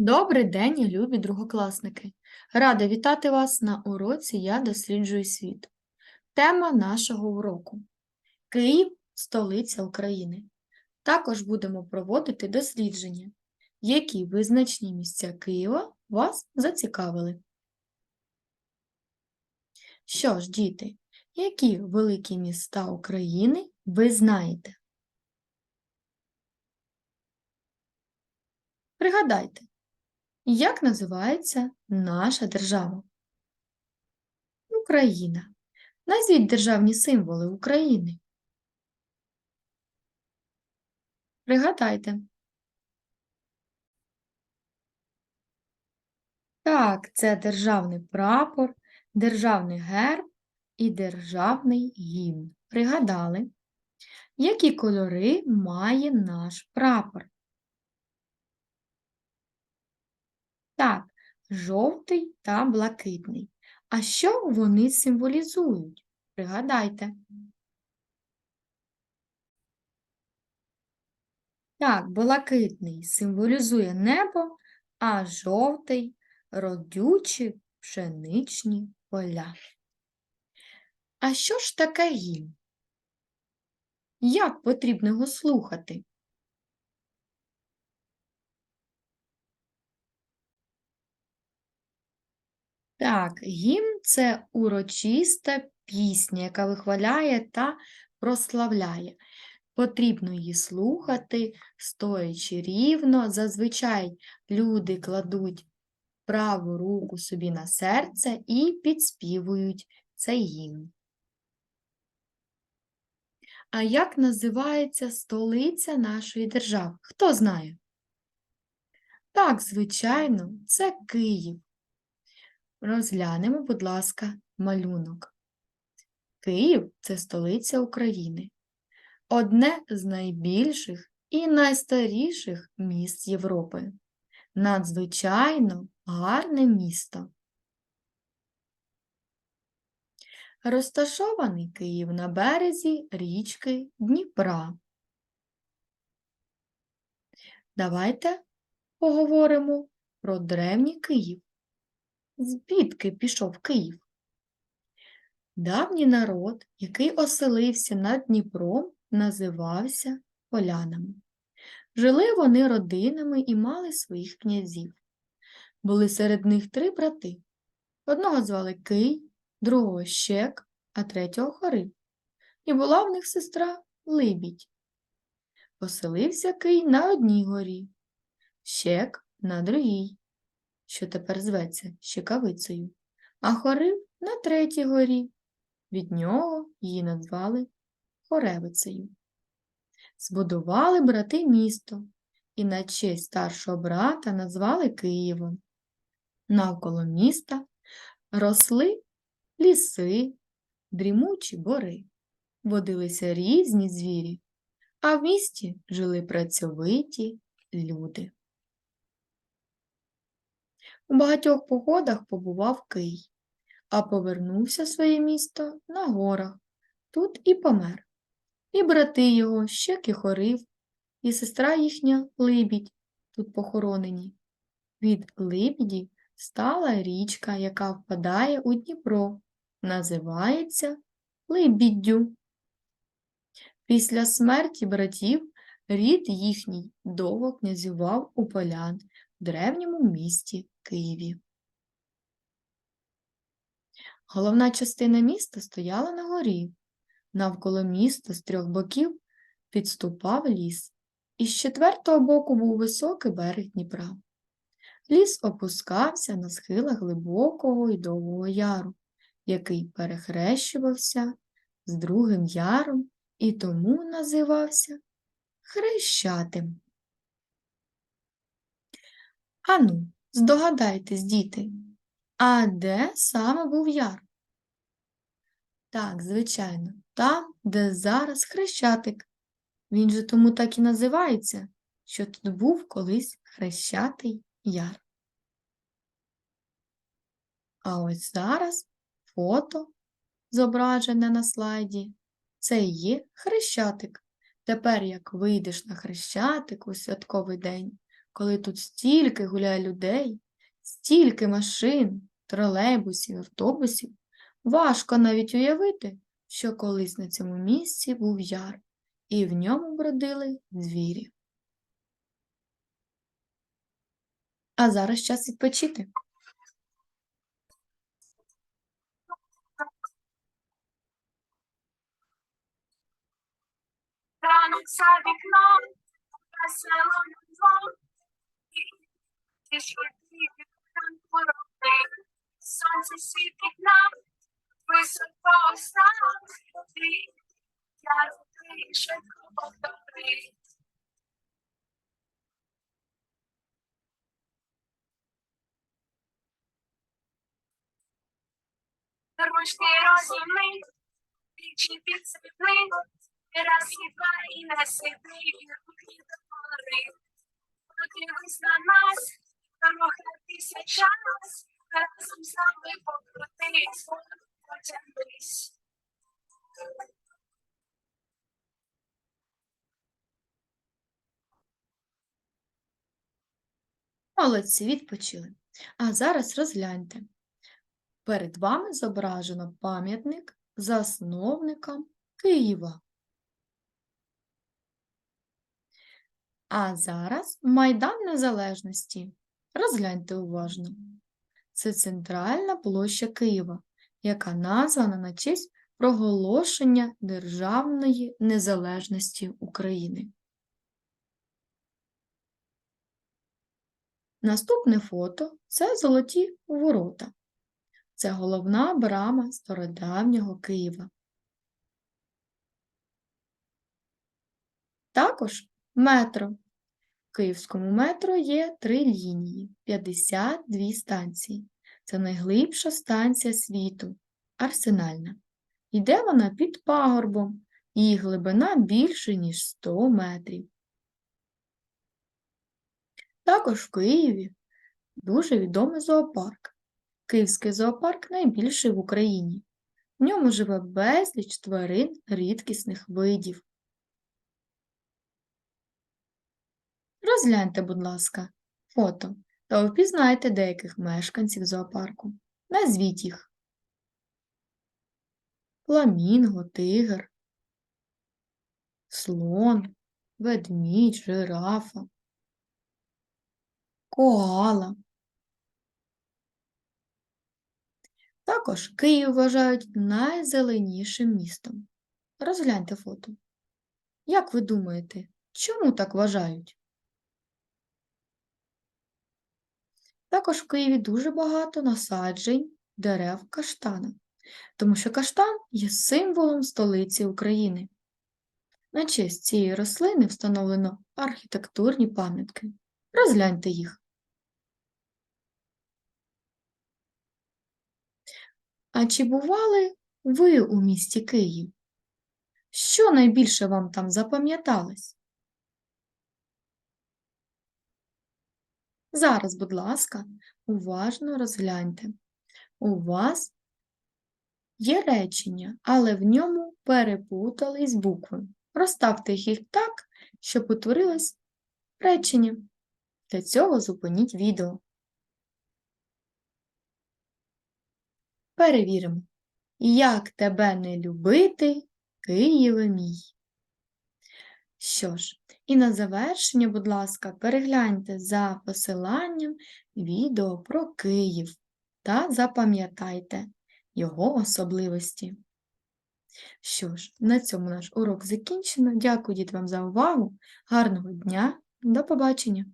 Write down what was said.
Добрий день, любі другокласники! Рада вітати вас на уроці Я досліджую світ. Тема нашого уроку Київ столиця України. Також будемо проводити дослідження, які визначні місця Києва вас зацікавили. Що ж, діти, які великі міста України ви знаєте? Пригадайте, як називається наша держава? Україна. Назвіть державні символи України. Пригадайте. Так, це державний прапор, державний герб і державний гімн. Пригадали, які кольори має наш прапор? Так, жовтий та блакитний. А що вони символізують? Пригадайте. Так, блакитний символізує небо, а жовтий родючі пшеничні поля. А що ж таке гімн? Як потрібно його слухати? Так, гімн це урочиста пісня, яка вихваляє та прославляє. Потрібно її слухати, стоячи рівно. Зазвичай люди кладуть праву руку собі на серце і підспівують цей гімн. А як називається столиця нашої держави? Хто знає? Так, звичайно, це Київ. Розглянемо, будь ласка, малюнок. Київ це столиця України. Одне з найбільших і найстаріших міст Європи. Надзвичайно гарне місто. Розташований Київ на березі річки Дніпра. Давайте поговоримо про древній Київ. Звідки пішов Київ? Давній народ, який оселився над Дніпром, називався полянами. Жили вони родинами і мали своїх князів. Були серед них три брати. Одного звали Кий, другого Щек, а третього Хорив. І була в них сестра Либідь. Поселився Кий на одній горі, Щек на другій, що тепер зветься Щекавицею, а Хорив на третій горі. Від нього її назвали Хоревицею. Збудували брати місто і на честь старшого брата назвали Києвом. Навколо міста росли ліси, дрімучі бори, водилися різні звірі, а в місті жили працьовиті люди. У багатьох походах побував Кий, а повернувся в своє місто на горах. Тут і помер. І брати його ще кихорив, і сестра їхня Либідь тут похоронені. Від Либіді стала річка, яка впадає у Дніпро, називається Либіддю. Після смерті братів рід їхній довго князював у полян древньому місті Києві. Головна частина міста стояла на горі. Навколо міста з трьох боків підступав ліс, і з четвертого боку був високий берег Дніпра. Ліс опускався на схилах глибокого і довгого яру, який перехрещувався з другим яром і тому називався Хрещатим. Ану, здогадайтесь, діти, а де саме був яр? Так, звичайно, там, де зараз Хрещатик. Він же тому так і називається, що тут був колись Хрещатий яр. А ось зараз фото, зображене на слайді, це є Хрещатик. Тепер, як вийдеш на Хрещатик у святковий день, коли тут стільки гуляє людей, стільки машин, тролейбусів, автобусів, важко навіть уявити, що колись на цьому місці був яр, і в ньому бродили звірі. А зараз час відпочити. Ранок за вікном, весело вдвох, і швидкі там пороги. Сонце світить нам, ти, я ти швидко і два і не сиди, і руки до трохи час, разом з нами покрутись, потягнись. Молодці, відпочили. А зараз розгляньте. Перед вами зображено пам'ятник засновникам Києва. А зараз Майдан Незалежності. Розгляньте уважно. Це центральна площа Києва, яка названа на честь проголошення Державної незалежності України. Наступне фото це золоті ворота. Це головна брама стародавнього Києва. Також метро. Київському метро є три лінії, 52 станції. Це найглибша станція світу, арсенальна. Йде вона під пагорбом, її глибина більше, ніж 100 метрів. Також в Києві дуже відомий зоопарк. Київський зоопарк найбільший в Україні. В ньому живе безліч тварин рідкісних видів. Розгляньте, будь ласка, фото та впізнайте деяких мешканців зоопарку. Назвіть їх. Фламінго, тигр, слон, ведмідь, жирафа, коала. Також Київ вважають найзеленішим містом. Розгляньте фото. Як ви думаєте, чому так вважають? Також в Києві дуже багато насаджень дерев каштана, тому що каштан є символом столиці України. На честь цієї рослини встановлено архітектурні пам'ятки. Розгляньте їх. А чи бували ви у місті Київ? Що найбільше вам там запам'яталось? Зараз, будь ласка, уважно розгляньте. У вас є речення, але в ньому перепутались букви. Розставте їх так, щоб утворилось речення. Для цього зупиніть відео. Перевіримо. Як тебе не любити, Києве мій. Що ж, і на завершення, будь ласка, перегляньте за посиланням відео про Київ та запам'ятайте його особливості. Що ж, на цьому наш урок закінчено. Дякую дітям за увагу. Гарного дня, до побачення!